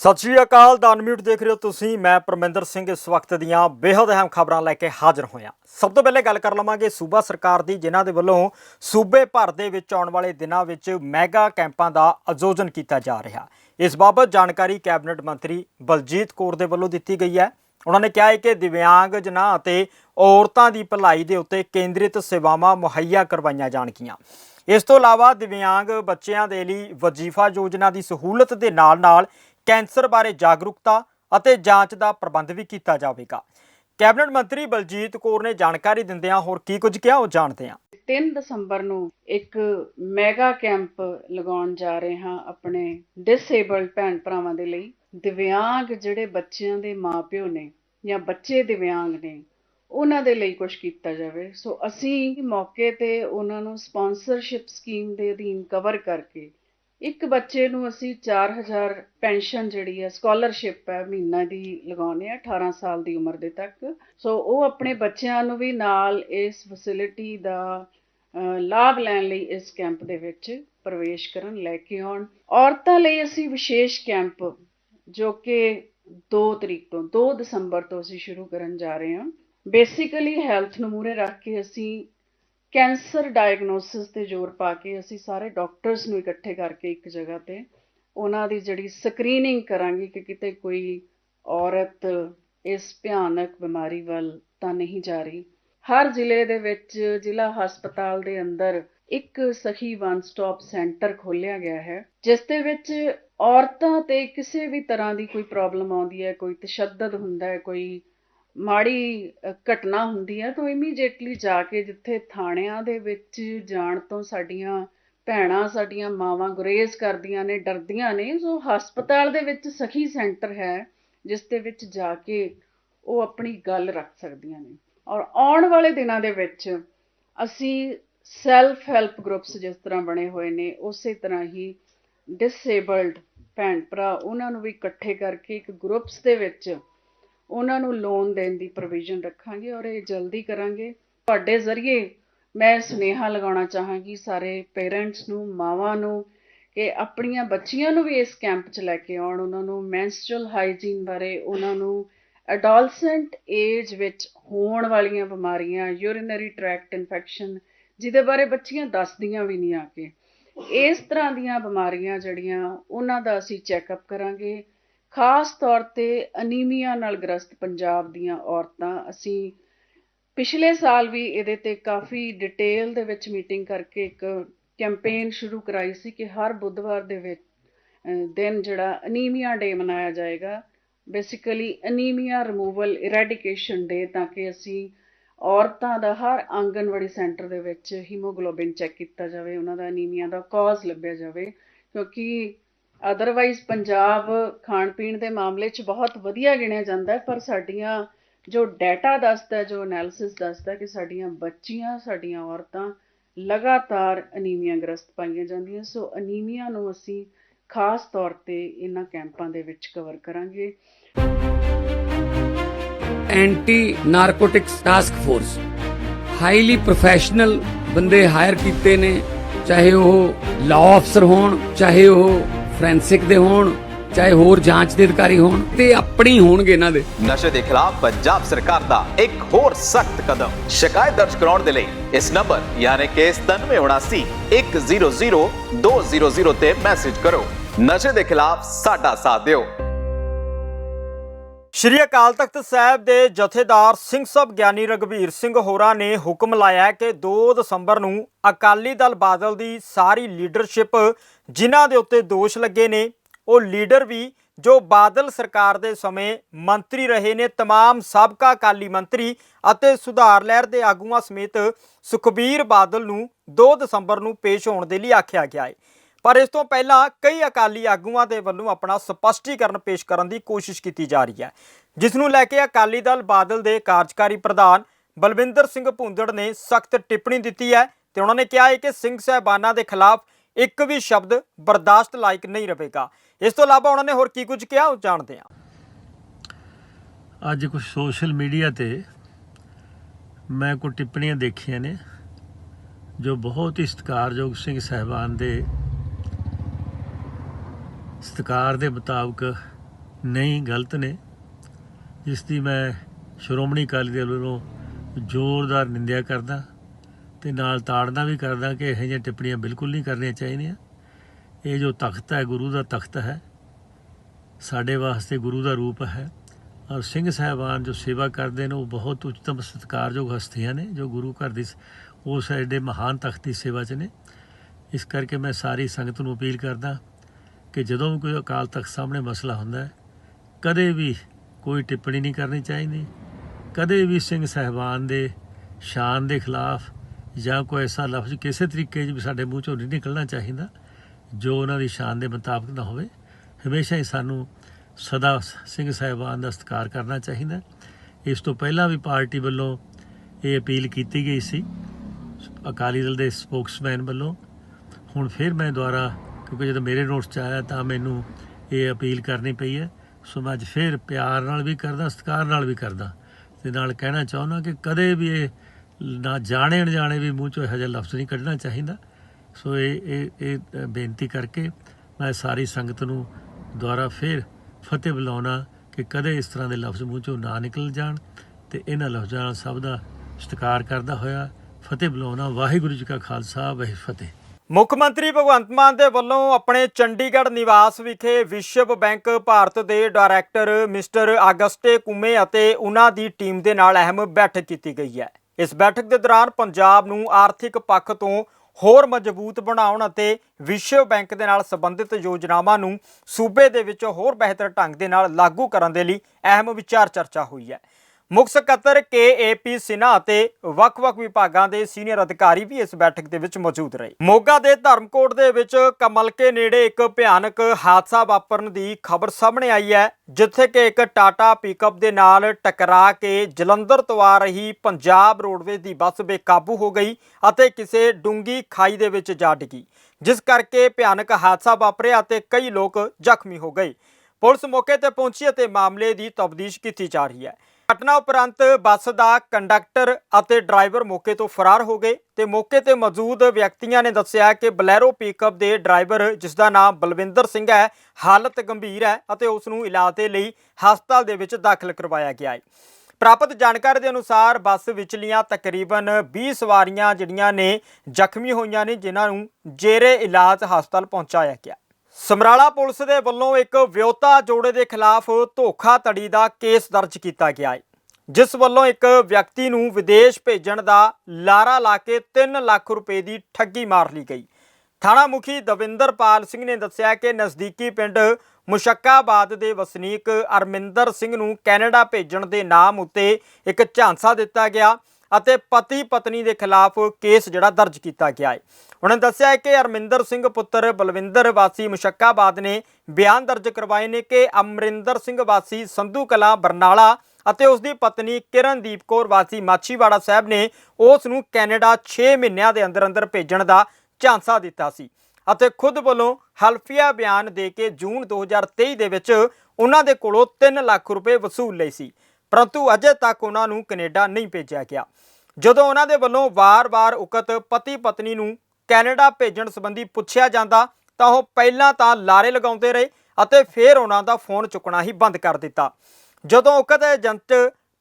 ਸਤਿ ਸ਼੍ਰੀ ਅਕਾਲ ਦਾ ਦੇਖ ਰਹੇ ਹੋ ਤੁਸੀਂ। ਮੈਂ ਪਰਮਿੰਦਰ ਸਿੰਘ ਇਸ ਵਕਤ ਦੀਆਂ ਬੇहद ਅਹਿਮ ਖਬਰਾਂ ਲੈ ਕੇ ਹਾਜ਼ਰ ਹੋਇਆ। ਸਭ ਤੋਂ ਪਹਿਲੇ ਗੱਲ ਕਰ ਲਵਾਂਗੇ ਸੂਬਾ ਸਰਕਾਰ ਦੀ, ਜਿਨ੍ਹਾਂ ਦੇ ਵੱਲੋਂ ਸੂਬੇ ਭਰ ਦੇ ਵਿੱਚ ਆਉਣ ਵਾਲੇ ਦਿਨਾਂ ਵਿੱਚ ਮੈਗਾ ਕੈਂਪਾਂ ਦਾ ਆਯੋਜਨ ਕੀਤਾ ਜਾ ਰਿਹਾ। ਇਸ ਬਾਬਤ ਜਾਣਕਾਰੀ ਕੈਬਨਿਟ ਮੰਤਰੀ ਬਲਜੀਤ ਕੌਰ ਦੇ ਵੱਲੋਂ ਦਿੱਤੀ ਗਈ ਹੈ। ਉਹਨਾਂ ਨੇ ਕਿਹਾ ਹੈ ਕਿ ਦਿਵਿਆਂਗ ਜਨਾਂ ਅਤੇ ਔਰਤਾਂ ਦੀ ਭਲਾਈ ਦੇ ਉੱਤੇ ਕੇਂਦਰਿਤ ਸੇਵਾਵਾਂ ਮੁਹੱਈਆ ਕਰਵਾਈਆਂ ਜਾਣਗੀਆਂ। ਇਸ ਤੋਂ ਇਲਾਵਾ ਦਿਵਿਆਂਗ ਬੱਚਿਆਂ ਦੇ ਲਈ ਵਜ਼ੀਫਾ ਯੋਜਨਾ ਦੀ ਸਹੂਲਤ ਦੇ ਨਾਲ-ਨਾਲ ਕੈਂਸਰ ਬਾਰੇ ਜਾਗਰੂਕਤਾ ਅਤੇ ਜਾਂਚ ਦਾ ਪ੍ਰਬੰਧ ਵੀ ਕੀਤਾ ਜਾਵੇਗਾ। ਕੈਬਨਿਟ ਮੰਤਰੀ ਬਲਜੀਤ ਕੌਰ ਨੇ ਜਾਣਕਾਰੀ ਦਿੰਦਿਆਂ ਹੋਰ ਕੀ ਕੁਝ ਕਿਹਾ ਉਹ ਜਾਣਦੇ ਹਾਂ। 3 ਦਸੰਬਰ ਨੂੰ ਇੱਕ ਮੈਗਾ ਕੈਂਪ ਲਗਾਉਣ ਜਾ ਰਹੇ ਹਾਂ ਆਪਣੇ ਡਿਸੇਬਲਡ ਭੈਣ ਭਰਾਵਾਂ ਦੇ ਲਈ। ਦਿਵਿਆਂਗ ਜਿਹੜੇ ਬੱਚਿਆਂ ਦੇ ਮਾਪਿਓ ਨੇ ਜਾਂ ਬੱਚੇ ਦਿਵਿਆਂਗ ਨੇ, ਉਹਨਾਂ ਦੇ ਲਈ ਕੁਝ ਕੀਤਾ ਜਾਵੇ। ਸੋ ਅਸੀਂ ਮੌਕੇ ਤੇ ਉਹਨਾਂ ਨੂੰ ਸਪਾਂਸਰਸ਼ਿਪ ਸਕੀਮ ਦੇ ਅਧੀਨ ਕਵਰ ਕਰਕੇ ਇੱਕ ਬੱਚੇ ਨੂੰ ਅਸੀਂ 4000 ਪੈਨਸ਼ਨ ਜਿਹੜੀ ਹੈ, ਸਕਾਲਰਸ਼ਿਪ ਹੈ ਮਹੀਨਾ ਦੀ ਲਗਾਉਨੇ ਆ 18 ਸਾਲ ਦੀ ਉਮਰ ਦੇ ਤੱਕ। ਸੋ ਉਹ ਆਪਣੇ ਬੱਚਿਆਂ ਨੂੰ ਵੀ ਨਾਲ ਇਸ ਫੈਸਿਲਿਟੀ ਦਾ ਲਾਭ ਲੈਣ ਲਈ ਇਸ ਕੈਂਪ ਦੇ ਵਿੱਚ ਪ੍ਰਵੇਸ਼ ਕਰਨ ਲੈ ਕੇ ਆਉਣ। ਔਰਤਾਂ ਲਈ ਅਸੀਂ ਵਿਸ਼ੇਸ਼ ਕੈਂਪ ਜੋ ਕਿ 2 ਤਰੀਕ ਤੋਂ 2 ਦਸੰਬਰ ਤੋਂ ਅਸੀਂ ਸ਼ੁਰੂ ਕਰਨ ਜਾ ਰਹੇ ਹਾਂ। ਬੇਸਿਕਲੀ ਹੈਲਥ ਨੂੰ ਮੂਹਰੇ ਰੱਖ ਕੇ ਅਸੀਂ ਕੈਂਸਰ ਡਾਇਗਨੋਸਿਸ ਤੇ ਜ਼ੋਰ ਪਾ ਕੇ ਅਸੀਂ ਸਾਰੇ ਡਾਕਟਰਸ ਨੂੰ ਇਕੱਠੇ ਕਰਕੇ ਇੱਕ ਜਗ੍ਹਾ ਤੇ ਉਹਨਾਂ ਦੀ ਜਿਹੜੀ ਸਕਰੀਨਿੰਗ ਕਰਾਂਗੇ ਕਿ ਕਿਤੇ ਕੋਈ ਔਰਤ ਇਸ ਭਿਆਨਕ ਬਿਮਾਰੀ ਵੱਲ ਤਾਂ ਨਹੀਂ ਜਾ ਰਹੀ। ਹਰ ਜ਼ਿਲ੍ਹੇ ਦੇ ਵਿੱਚ ਜ਼ਿਲ੍ਹਾ ਹਸਪਤਾਲ ਦੇ ਅੰਦਰ ਇੱਕ ਸਖੀ ਵਨ ਸਟਾਪ ਸੈਂਟਰ ਖੋਲ੍ਹਿਆ ਗਿਆ ਹੈ, ਜਿਸ ਦੇ ਵਿੱਚ ਔਰਤਾਂ ਤੇ ਕਿਸੇ ਵੀ ਤਰ੍ਹਾਂ ਦੀ ਕੋਈ ਪ੍ਰੋਬਲਮ ਆਉਂਦੀ ਹੈ, ਕੋਈ ਤਸ਼ੱਦਦ ਹੁੰਦਾ ਹੈ, ਕੋਈ ਮਾੜੀ ਘਟਨਾ ਹੁੰਦੀ ਹੈ ਤਾਂ ਇਮੀਡੀਏਟਲੀ ਜਾ ਕੇ ਜਿੱਥੇ ਥਾਣਿਆਂ ਦੇ ਵਿੱਚ ਜਾਣ ਤੋਂ ਸਾਡੀਆਂ ਭੈਣਾਂ, ਸਾਡੀਆਂ ਮਾਵਾਂ ਗੁਰੇਜ਼ ਕਰਦੀਆਂ ਨੇ, ਡਰਦੀਆਂ ਨੇ, ਸੋ ਹਸਪਤਾਲ ਦੇ ਵਿੱਚ ਸਖੀ ਸੈਂਟਰ ਹੈ ਜਿਸ ਦੇ ਵਿੱਚ ਜਾ ਕੇ ਉਹ ਆਪਣੀ ਗੱਲ ਰੱਖ ਸਕਦੀਆਂ ਨੇ। ਔਰ ਆਉਣ ਵਾਲੇ ਦਿਨਾਂ ਦੇ ਵਿੱਚ ਅਸੀਂ ਸੈਲਫ ਹੈਲਪ ਗਰੁੱਪਸ ਜਿਸ ਤਰ੍ਹਾਂ ਬਣੇ ਹੋਏ ਨੇ, ਉਸੇ ਤਰ੍ਹਾਂ ਹੀ ਡਿਸੇਬਲਡ ਭੈਣ ਭਰਾ ਉਹਨਾਂ ਨੂੰ ਵੀ ਇਕੱਠੇ ਕਰਕੇ ਇੱਕ ਗਰੁੱਪਸ ਦੇ ਵਿੱਚ ਉਹਨਾਂ ਨੂੰ ਲੋਨ ਦੇਣ ਦੀ ਪ੍ਰੋਵੀਜ਼ਨ ਰੱਖਾਂਗੇ ਔਰ ਇਹ ਜਲਦੀ ਕਰਾਂਗੇ। ਤੁਹਾਡੇ ਜ਼ਰੀਏ ਮੈਂ ਸੁਨੇਹਾ ਲਗਾਉਣਾ ਚਾਹਾਂਗੀ ਸਾਰੇ ਪੇਰੈਂਟਸ ਨੂੰ, ਮਾਵਾਂ ਨੂੰ ਕਿ ਆਪਣੀਆਂ ਬੱਚੀਆਂ ਨੂੰ ਵੀ ਇਸ ਕੈਂਪ 'ਚ ਲੈ ਕੇ ਆਉਣ, ਉਹਨਾਂ ਨੂੰ ਮੈਂਸਟਰਲ ਹਾਈਜੀਨ ਬਾਰੇ, ਉਹਨਾਂ ਨੂੰ ਅਡੋਲਸੈਂਟ ਏਜ ਵਿੱਚ ਹੋਣ ਵਾਲੀਆਂ ਬਿਮਾਰੀਆਂ ਯੂਰੀਨਰੀ ਟ੍ਰੈਕਟ ਇਨਫੈਕਸ਼ਨ ਜਿਹਦੇ ਬਾਰੇ ਬੱਚੀਆਂ ਦੱਸਦੀਆਂ ਵੀ ਨਹੀਂ ਆ ਕੇ। ਇਸ ਤਰ੍ਹਾਂ ਦੀਆਂ ਬਿਮਾਰੀਆਂ ਜਿਹੜੀਆਂ, ਉਹਨਾਂ ਦਾ ਅਸੀਂ ਚੈੱਕਅਪ ਕਰਾਂਗੇ। ਖਾਸ ਤੌਰ ਤੇ ਅਨੀਮੀਆ ਨਾਲ ਗ੍ਰਸਤ ਪੰਜਾਬ ਦੀਆਂ ਔਰਤਾਂ, ਅਸੀਂ ਪਿਛਲੇ ਸਾਲ ਵੀ ਇਹਦੇ ਤੇ ਕਾਫੀ ਡਿਟੇਲ ਦੇ ਵਿੱਚ ਮੀਟਿੰਗ ਕਰਕੇ ਇੱਕ ਕੈਂਪੇਨ ਸ਼ੁਰੂ ਕਰਾਈ ਸੀ ਕਿ ਹਰ ਬੁੱਧਵਾਰ ਦੇ ਵਿੱਚ ਦਿਨ ਜਿਹੜਾ ਅਨੀਮੀਆ ਡੇ ਮਨਾਇਆ ਜਾਏਗਾ। Basically anaemia removal eradication day ਤਾਂ ਕਿ ਅਸੀਂ ਔਰਤਾਂ ਦਾ ਹਰ ਆਂਗਨਵਾੜੀ ਸੈਂਟਰ ਦੇ ਵਿੱਚ ਹੀਮੋਗਲੋਬਿਨ ਚੈੱਕ ਕੀਤਾ ਜਾਵੇ, ਉਹਨਾਂ ਦਾ ਅਨੀਮੀਆ ਦਾ ਕਾਜ਼ ਲੱਭਿਆ ਜਾਵੇ। ਕਿਉਂਕਿ ਅਦਰਵਾਈਜ਼ ਪੰਜਾਬ ਖਾਣ ਪੀਣ ਦੇ ਮਾਮਲੇ 'ਚ ਬਹੁਤ ਵਧੀਆ ਗਿਣਿਆ ਜਾਂਦਾ ਪਰ ਸਾਡੀਆਂ ਜੋ ਡਾਟਾ ਦੱਸਦਾ, ਜੋ ਐਨਾਲਿਸਿਸ ਦੱਸਦਾ ਕਿ ਸਾਡੀਆਂ ਬੱਚੀਆਂ, ਸਾਡੀਆਂ ਔਰਤਾਂ ਲਗਾਤਾਰ ਅਨੀਮੀਆ ਗ੍ਰਸਤ ਪਾਈਆਂ ਜਾਂਦੀਆਂ, ਸੋ ਅਨੀਮੀਆ ਨੂੰ ਅਸੀਂ ਖਾਸ ਤੌਰ ਤੇ ਇਹਨਾਂ ਕੈਂਪਾਂ ਦੇ ਵਿੱਚ ਕਵਰ ਕਰਾਂਗੇ। Anti narcotics task force highly professional ਬੰਦੇ ਹਾਇਰ ਕੀਤੇ ਨੇ, ਚਾਹੇ ਉਹ ਲਾਅ ਅਫਸਰ ਹੋਣ, ਚਾਹੇ ਉਹ ਫੋਰੈਂਸਿਕ ਦੇ ਹੋਣ ਚਾਹੇ ਹੋਰ ਜਾਂਚ ਦੇ ਅਧਿਕਾਰੀ ਹੋਣ ਤੇ ਆਪਣੀ ਹੋਣਗੇ ਇਹਨਾਂ ਦੇ। ਨਸ਼ੇ ਦੇ ਖਿਲਾਫ ਪੰਜਾਬ ਸਰਕਾਰ ਦਾ ਇੱਕ ਹੋਰ ਸਖਤ ਕਦਮ। ਸ਼ਿਕਾਇਤ ਦਰਜ ਕਰਾਉਣ ਦੇ ਲਈ ਇਸ ਨੰਬਰ ਯਾਨੀ ਕਿ 9779 100 200 ਤੇ ਮੈਸੇਜ ਕਰੋ। ਨਸ਼ੇ ਦੇ ਖਿਲਾਫ ਸਾਡਾ ਸਾਥ ਦਿਓ। ਸ਼੍ਰੀ ਅਕਾਲ ਤਖਤ ਸਾਹਿਬ ਦੇ ਜਥੇਦਾਰ ਸਿੰਘ ਸਾਹਿਬ ਗਿਆਨੀ ਰਗਵੀਰ ਸਿੰਘ ਹੋਰਾਂ ਨੇ ਹੁਕਮ ਲਾਇਆ ਕਿ 2 ਦਸੰਬਰ ਨੂੰ ਅਕਾਲੀ ਦਲ ਬਾਦਲ ਦੀ ਸਾਰੀ ਲੀਡਰਸ਼ਿਪ ਜਿਨ੍ਹਾਂ ਦੇ ਉੱਤੇ ਦੋਸ਼ ਲੱਗੇ ਨੇ ਉਹ ਲੀਡਰ ਵੀ ਜੋ ਬਾਦਲ ਸਰਕਾਰ ਦੇ ਸਮੇਂ ਮੰਤਰੀ ਰਹੇ ਨੇ तमाम ਸਾਬਕਾ ਅਕਾਲੀ ਮੰਤਰੀ ਅਤੇ ਸੁਧਾਰ ਲਹਿਰ ਦੇ ਆਗੂਆਂ ਸਮੇਤ ਸੁਖਬੀਰ ਬਾਦਲ ਨੂੰ 2 ਦਸੰਬਰ ਨੂੰ ਪੇਸ਼ ਹੋਣ ਦੇ ਲਈ ਆਖਿਆ ਗਿਆ ਹੈ ਪਰ ਇਸ ਤੋਂ ਪਹਿਲਾਂ ਕਈ ਅਕਾਲੀ ਆਗੂਆਂ ਦੇ ਵੱਲੋਂ ਆਪਣਾ ਸਪਸ਼ਟੀਕਰਨ ਪੇਸ਼ ਕਰਨ ਦੀ ਕੋਸ਼ਿਸ਼ ਕੀਤੀ ਜਾ ਰਹੀ ਹੈ ਜਿਸ ਨੂੰ ਲੈ ਕੇ ਅਕਾਲੀ ਦਲ ਬਾਦਲ ਦੇ ਕਾਰਜਕਾਰੀ ਪ੍ਰਧਾਨ ਬਲਵਿੰਦਰ ਸਿੰਘ ਭੁੰਦੜ ਨੇ ਸਖਤ ਟਿੱਪਣੀ ਦਿੱਤੀ ਹੈ ਤੇ ਉਹਨਾਂ ਨੇ ਕਿਹਾ ਹੈ ਕਿ ਸਿੰਘ ਸਾਹਿਬਾਨਾਂ ਦੇ ਖਿਲਾਫ ਇੱਕ ਵੀ ਸ਼ਬਦ ਬਰਦਾਸ਼ਤ ਲਾਇਕ ਨਹੀਂ ਰਹੇਗਾ। ਇਸ ਤੋਂ ਇਲਾਵਾ ਉਹਨਾਂ ਨੇ ਹੋਰ ਕੀ ਕੁਝ ਕਿਹਾ, ਉਹ ਜਾਣਦੇ ਹਾਂ। ਅੱਜ ਕੁਝ ਸੋਸ਼ਲ ਮੀਡੀਆ ਤੇ ਮੈਂ ਕੁਝ ਟਿੱਪਣੀਆਂ ਦੇਖੀਆਂ ਨੇ, ਜੋ ਬਹੁਤ ਹੀ ਸਤਿਕਾਰਯੋਗ ਸਿੰਘ ਸਹਿਬਾਨ ਦੇ ਸਤਿਕਾਰ ਦੇ ਮੁਤਾਬਕ ਨਹੀਂ, ਗਲਤ ਨੇ। ਜਿਸ ਦੀ ਮੈਂ ਸ਼੍ਰੋਮਣੀ ਅਕਾਲੀ ਦਲ ਵੱਲੋਂ ਜ਼ੋਰਦਾਰ ਨਿੰਦਿਆ ਕਰਦਾ। ਤੇ ਨਾਲ ਤਾੜਨਾ ਵੀ ਕਰਦਾ ਕਿ ਇਹੋ ਜਿਹੀਆਂ ਟਿੱਪਣੀਆਂ ਬਿਲਕੁਲ ਨਹੀਂ ਕਰਨੀਆਂ ਚਾਹੀਦੀਆਂ। ਇਹ ਜੋ ਤਖਤ ਹੈ, ਗੁਰੂ ਦਾ ਤਖਤ ਹੈ, ਸਾਡੇ ਵਾਸਤੇ ਗੁਰੂ ਦਾ ਰੂਪ ਹੈ। ਔਰ ਸਿੰਘ ਸਾਹਿਬਾਨ ਜੋ ਸੇਵਾ ਕਰਦੇ ਨੇ, ਉਹ ਬਹੁਤ ਉੱਚਤਮ ਸਤਿਕਾਰਯੋਗ ਹਸਤੀਆਂ ਨੇ ਜੋ ਗੁਰੂ ਘਰ ਦੀ ਸ- ਉਹ ਮਹਾਨ ਤਖਤ ਦੀ ਸੇਵਾ 'ਚ ਨੇ। ਇਸ ਕਰਕੇ ਮੈਂ ਸਾਰੀ ਸੰਗਤ ਨੂੰ ਅਪੀਲ ਕਰਦਾ ਕਿ ਜਦੋਂ ਵੀ ਕੋਈ ਅਕਾਲ ਤਖਤ ਸਾਹਮਣੇ ਮਸਲਾ ਹੁੰਦਾ ਹੈ, ਕਦੇ ਵੀ ਕੋਈ ਟਿੱਪਣੀ ਨਹੀਂ ਕਰਨੀ ਚਾਹੀਦੀ। ਕਦੇ ਵੀ ਸਿੰਘ ਸਾਹਿਬਾਨ ਦੇ ਸ਼ਾਨ ਦੇ ਖਿਲਾਫ ਜਾਂ ਕੋਈ ਐਸਾ ਲਫ਼ਜ਼ ਕਿਸੇ ਤਰੀਕੇ 'ਚ ਵੀ ਸਾਡੇ ਮੂੰਹ ਚੋਂ ਨਹੀਂ ਨਿਕਲਣਾ ਚਾਹੀਦਾ, ਜੋ ਉਹਨਾਂ ਦੀ ਸ਼ਾਨ ਦੇ ਮੁਤਾਬਕ ਨਾ ਹੋਵੇ, ਹਮੇਸ਼ਾ ਹੀ ਸਾਨੂੰ ਸਦਾ ਸਿੰਘ ਸਾਹਿਬਾਨ ਦਾ ਸਤਿਕਾਰ ਕਰਨਾ ਚਾਹੀਦਾ। ਇਸ ਤੋਂ ਪਹਿਲਾਂ ਵੀ ਪਾਰਟੀ ਵੱਲੋਂ ਇਹ ਅਪੀਲ ਕੀਤੀ ਗਈ ਸੀ, ਅਕਾਲੀ ਦਲ ਦੇ ਸਪੋਕਸਮੈਨ ਵੱਲੋਂ। ਹੁਣ ਫਿਰ ਮੈਂ ਦੁਬਾਰਾ, ਕਿਉਂਕਿ ਜਦੋਂ ਮੇਰੇ ਨੋਟਸ 'ਚ ਆਇਆ ਤਾਂ ਮੈਨੂੰ ਇਹ ਅਪੀਲ ਕਰਨੀ ਪਈ ਹੈ, ਸੋ ਮੈਂ ਅੱਜ ਫਿਰ ਪਿਆਰ ਨਾਲ ਵੀ ਕਰਦਾ, ਸਤਿਕਾਰ ਨਾਲ ਵੀ ਕਰਦਾ। ਤੇ ਨਾਲ ਕਹਿਣਾ ਚਾਹੁੰਦਾ ਕਿ ਕਦੇ ਵੀ ਇਹ ਨਾ ਜਾਣੇ ਅਣਜਾਣੇ ਵੀ ਮੂੰਹ ਚੋਂ ਇਹੋ ਜਿਹਾ ਲਫ਼ਜ਼ ਨਹੀਂ ਕੱਢਣਾ ਚਾਹੀਦਾ। ਸੋ ਇਹ ਇਹ ਇਹ ਬੇਨਤੀ ਕਰਕੇ ਮੈਂ ਸਾਰੀ ਸੰਗਤ ਨੂੰ ਦੁਆਰਾ ਫਿਰ ਫਤਿਹ ਬੁਲਾਉਣਾ ਕਿ ਕਦੇ ਇਸ ਤਰ੍ਹਾਂ ਦੇ ਲਫ਼ਜ਼ ਮੂੰਹ ਚੋਂ ਨਾ ਨਿਕਲ ਜਾਣ ਤੇ ਇਹਨਾਂ ਲਫ਼ਜ਼ਾਂ ਨਾਲ ਸਭ ਦਾ ਸਤਿਕਾਰ ਕਰਦਾ ਹੋਇਆ ਫਤਿਹ ਬੁਲਾਉਣਾ ਵਾਹਿਗੁਰੂ ਜੀ ਕਾ ਖਾਲਸਾ, ਵਾਹਿਗੁਰੂ ਫਤਿਹ। ਮੁੱਖ ਮੰਤਰੀ ਭਗਵੰਤ ਮਾਨ ਦੇ ਵੱਲੋਂ ਆਪਣੇ ਚੰਡੀਗੜ੍ਹ ਨਿਵਾਸ ਵਿਖੇ ਵਿਸ਼ਵ ਬੈਂਕ ਭਾਰਤ ਦੇ ਡਾਇਰੈਕਟਰ ਮਿਸਟਰ ਆਗਸਟੇ ਕੁਮੇ ਅਤੇ ਉਹਨਾਂ ਦੀ ਟੀਮ ਦੇ ਨਾਲ ਅਹਿਮ ਬੈਠਕ ਕੀਤੀ ਗਈ ਹੈ। ਇਸ ਬੈਠਕ ਦੇ ਦੌਰਾਨ ਪੰਜਾਬ ਨੂੰ ਆਰਥਿਕ ਪੱਖ ਤੋਂ ਹੋਰ ਮਜ਼ਬੂਤ ਬਣਾਉਣ ਅਤੇ ਵਿਸ਼ਵ ਬੈਂਕ ਦੇ ਨਾਲ ਸੰਬੰਧਿਤ ਯੋਜਨਾਵਾਂ ਨੂੰ ਸੂਬੇ ਦੇ ਵਿੱਚ ਹੋਰ ਬਿਹਤਰ ਢੰਗ ਦੇ ਨਾਲ ਲਾਗੂ ਕਰਨ ਦੇ ਲਈ ਅਹਿਮ ਵਿਚਾਰ ਚਰਚਾ ਹੋਈ ਹੈ। ਮੁੱਖ ਸਕੱਤਰ ਕੇਏਪੀ ਸਿਨਹਾ ਅਤੇ ਵੱਖ-ਵੱਖ ਵਿਭਾਗਾਂ ਦੇ ਸੀਨੀਅਰ ਅਧਿਕਾਰੀ ਵੀ ਇਸ ਬੈਠਕ ਦੇ ਵਿੱਚ ਮੌਜੂਦ ਰਹੇ। ਮੋਗਾ ਦੇ ਧਰਮਕੋਟ ਦੇ ਵਿੱਚ ਕਮਲਕੇ ਨੇੜੇ ਇੱਕ ਭਿਆਨਕ ਹਾਦਸਾ ਵਾਪਰਨ ਦੀ ਖਬਰ ਸਾਹਮਣੇ ਆਈ ਹੈ, ਜਿੱਥੇ ਕਿ ਇੱਕ ਟਾਟਾ ਪਿਕਅਪ ਦੇ ਨਾਲ ਟਕਰਾ ਕੇ ਜਲੰਧਰ ਤੋਂ ਆ ਰਹੀ ਪੰਜਾਬ ਰੋਡਵੇਜ਼ ਦੀ ਬੱਸ ਬੇਕਾਬੂ ਹੋ ਗਈ ਅਤੇ ਕਿਸੇ ਡੂੰਗੀ ਖਾਈ ਦੇ ਵਿੱਚ ਜਾ ਡਿੱਗੀ, ਜਿਸ ਕਰਕੇ ਭਿਆਨਕ ਹਾਦਸਾ ਵਾਪਰਿਆ ਅਤੇ ਕਈ ਲੋਕ ਜ਼ਖਮੀ ਹੋ ਗਏ। ਪੁਲਿਸ ਮੌਕੇ ਤੇ ਪਹੁੰਚੀ ਅਤੇ ਮਾਮਲੇ ਦੀ ਤਬਦੀਸ਼ ਕੀਤੀ ਜਾ ਰਹੀ ਹੈ। ਘਟਨਾ ਉਪਰੰਤ ਬੱਸ ਦਾ ਕੰਡਕਟਰ ਅਤੇ ਡਰਾਈਵਰ ਮੌਕੇ ਤੋਂ ਫਰਾਰ ਹੋ ਗਏ ਤੇ ਮੌਕੇ ਤੇ ਮੌਜੂਦ ਵਿਅਕਤੀਆਂ ਨੇ ਦੱਸਿਆ ਕਿ ਬਲੈਰੋ ਪਿਕਅਪ ਦੇ ਡਰਾਈਵਰ, ਜਿਸ ਦਾ ਨਾਮ ਬਲਵਿੰਦਰ ਸਿੰਘ ਹੈ, ਹਾਲਤ ਗੰਭੀਰ ਹੈ ਅਤੇ ਉਸ ਨੂੰ ਇਲਾਜ ਦੇ ਲਈ ਹਸਪਤਾਲ ਦੇ ਵਿੱਚ ਦਾਖਲ ਕਰਵਾਇਆ ਗਿਆ ਹੈ। ਪ੍ਰਾਪਤ ਜਾਣਕਾਰੀ ਦੇ ਅਨੁਸਾਰ ਬੱਸ ਵਿਚਲੀਆਂ ਤਕਰੀਬਨ 20 ਸਵਾਰੀਆਂ ਜਿਹੜੀਆਂ ਨੇ ਜ਼ਖਮੀ ਹੋਈਆਂ ਨੇ, ਜਿਨ੍ਹਾਂ ਨੂੰ ਜੇਰੇ ਇਲਾਜ ਹਸਪਤਾਲ ਪਹੁੰਚਾਇਆ ਗਿਆ। ਸਮਰਾਲਾ ਪੁਲਿਸ ਦੇ ਵੱਲੋਂ ਇੱਕ ਵਿਉਤਾ ਜੋੜੇ ਦੇ ਖਿਲਾਫ ਧੋਖਾਧੜੀ ਦਾ ਕੇਸ ਦਰਜ ਕੀਤਾ ਗਿਆ ਹੈ, ਜਿਸ ਵੱਲੋਂ ਇੱਕ ਵਿਅਕਤੀ ਨੂੰ ਵਿਦੇਸ਼ ਭੇਜਣ ਦਾ ਲਾਰਾ ਲਾ ਕੇ 3 ਲੱਖ ਰੁਪਏ ਦੀ ਠੱਗੀ ਮਾਰ ਲਈ ਗਈ। ਥਾਣਾ ਮੁਖੀ ਦਵਿੰਦਰਪਾਲ ਸਿੰਘ ਨੇ ਦੱਸਿਆ ਕਿ ਨਜ਼ਦੀਕੀ ਪਿੰਡ ਮੁਸ਼ੱਕਾਬਾਦ ਦੇ ਵਸਨੀਕ ਅਰਮਿੰਦਰ ਸਿੰਘ ਨੂੰ ਕੈਨੇਡਾ ਭੇਜਣ ਦੇ ਨਾਮ ਉੱਤੇ ਇੱਕ ਝਾਂਸਾ ਦਿੱਤਾ ਗਿਆ। ਅਤੇ ਪਤੀ ਪਤਨੀ ਦੇ ਖਿਲਾਫ ਕੇਸ ਜਿਹੜਾ ਦਰਜ ਕੀਤਾ ਗਿਆ ਹੈ। ਉਹਨਾਂ ਦੱਸਿਆ ਹੈ ਕਿ ਅਰਮਿੰਦਰ ਸਿੰਘ ਪੁੱਤਰ ਬਲਵਿੰਦਰ ਵਾਸੀ ਮੁਸ਼ੱਕਾਬਾਦ ਨੇ ਬਿਆਨ ਦਰਜ ਕਰਵਾਏ ਨੇ ਕਿ ਅਮਰਿੰਦਰ ਸਿੰਘ ਵਾਸੀ ਸੰਧੂ ਕਲਾ, ਬਰਨਾਲਾ ਅਤੇ ਉਸ ਦੀ ਪਤਨੀ ਕਿਰਨਦੀਪ ਕੌਰ ਵਾਸੀ ਮਾਛੀਵਾੜਾ ਸਾਹਿਬ ਨੇ ਉਸ ਨੂੰ ਕੈਨੇਡਾ 6 ਮਹੀਨਿਆਂ ਦੇ ਅੰਦਰ ਅੰਦਰ ਭੇਜਣ ਦਾ ਝਾਂਸਾ ਦਿੱਤਾ ਸੀ। ਅਤੇ ਖੁਦ ਵੱਲੋਂ ਹਲਫੀਆ ਬਿਆਨ ਦੇ ਕੇ ਜੂਨ 2023 ਦੇ ਵਿੱਚ ਉਹਨਾਂ ਦੇ ਕੋਲੋਂ 3 ਲੱਖ ਰੁਪਏ ਵਸੂਲ ਲਏ ਸੀ। ਪਰੰਤੂ ਅਜੇ ਤੱਕ ਉਹਨਾਂ ਨੂੰ ਕੈਨੇਡਾ ਨਹੀਂ ਭੇਜਿਆ ਗਿਆ। ਜਦੋਂ ਉਹਨਾਂ ਦੇ ਵੱਲੋਂ ਵਾਰ-ਵਾਰ ਉਕਤ ਪਤੀ ਪਤਨੀ ਨੂੰ ਕੈਨੇਡਾ ਭੇਜਣ ਸੰਬੰਧੀ ਪੁੱਛਿਆ ਜਾਂਦਾ, ਤਾਂ ਉਹ ਪਹਿਲਾਂ ਤਾਂ ਲਾਰੇ ਲਗਾਉਂਦੇ ਰਹੇ ਅਤੇ ਫਿਰ ਉਹਨਾਂ ਦਾ ਫੋਨ ਚੁੱਕਣਾ ਹੀ ਬੰਦ ਕਰ ਦਿੱਤਾ। ਜਦੋਂ ਉਕਤ ਏਜੰਟ